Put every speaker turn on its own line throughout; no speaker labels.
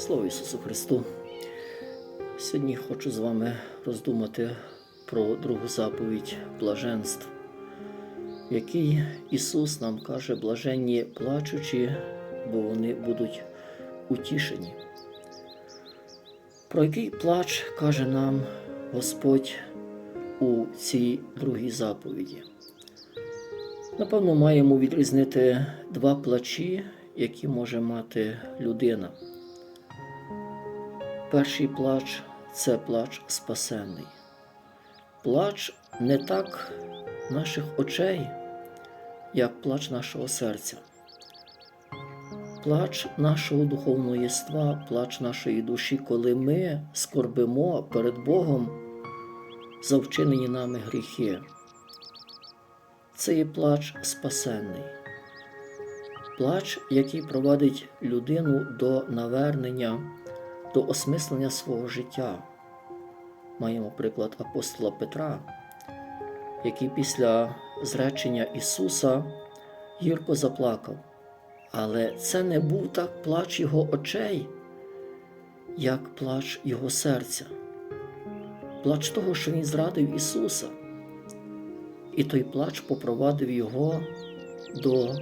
Слава Ісусу Христу! Сьогодні хочу з вами роздумати про другу заповідь блаженств, в Ісус нам каже, блаженні плачучі, бо вони будуть утішені. Про який плач каже нам Господь у цій другій заповіді? Напевно, маємо відрізнити два плачі, які може мати людина. Перший плач це плач спасенний. Плач не так наших очей, як плач нашого серця. Плач нашого духовного єства, плач нашої душі, коли ми скорбимо перед Богом за вчинені нами гріхи. Це є плач спасенний, плач, який провадить людину до навернення, до осмислення свого життя. Маємо приклад апостола Петра, який після зречення Ісуса гірко заплакав. Але це не був так плач його очей, як плач його серця, плач того, що він зрадив Ісуса. І той плач попровадив його до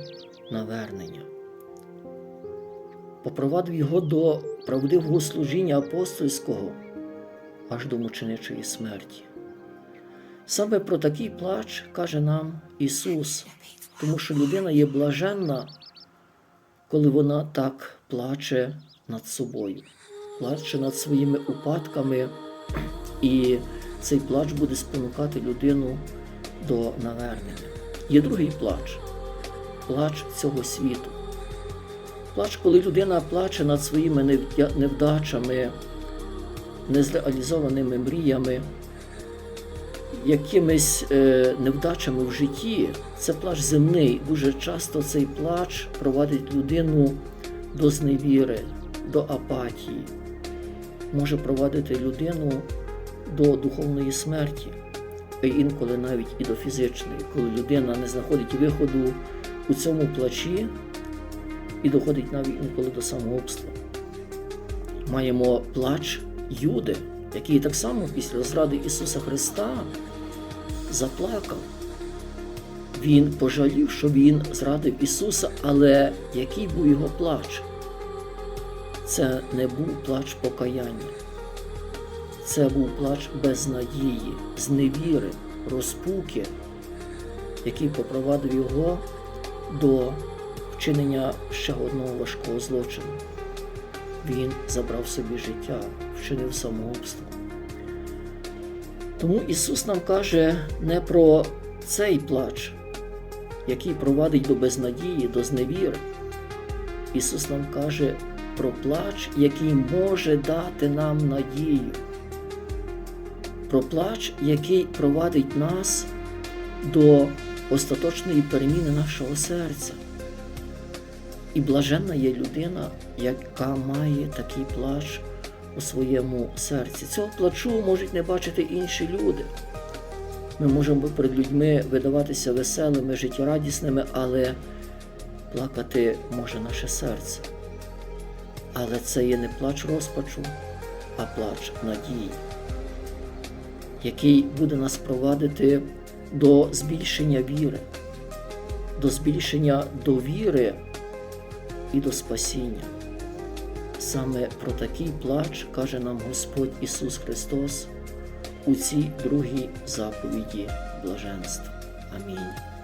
навернення, попровадив його до правдивого служіння апостольського аж до мученичої смерті. Саме про такий плач каже нам Ісус, тому що людина є блаженна, коли вона так плаче над собою, плаче над своїми упадками, і цей плач буде спонукати людину до навернення. Є другий плач плач цього світу. Плач, коли людина плаче над своїми невдачами, незреалізованими мріями, якимись е, невдачами в житті, це плач земний. Дуже часто цей плач провадить людину до зневіри, до апатії, може провадити людину до духовної смерті, а інколи навіть і до фізичної, коли людина не знаходить виходу у цьому плачі і доходить навіть інколи до самогубства. Маємо плач Юди, який так само після зради Ісуса Христа заплакав. Він пожалів, що він зрадив Ісуса, але який був його плач? Це не був плач покаяння, це був плач безнадії, зневіри, розпуки, який попровадив його до вчинення ще одного важкого злочину. Він забрав собі життя, вчинив самогубство. Тому Ісус нам каже не про цей плач, який провадить до безнадії, до зневіри. Ісус нам каже про плач, який може дати нам надію, про плач, який провадить нас до остаточної переміни нашого серця. І блаженна є людина, яка має такий плач у своєму серці. Цього плачу можуть не бачити інші люди. Ми можемо перед людьми видаватися веселими, життєрадісними, але плакати може наше серце. Але це є не плач розпачу, а плач надії, який буде нас провадити до збільшення віри, до збільшення довіри і до спасіння. Саме про такий плач каже нам Господь Ісус Христос у цій другій заповіді блаженства. Амінь.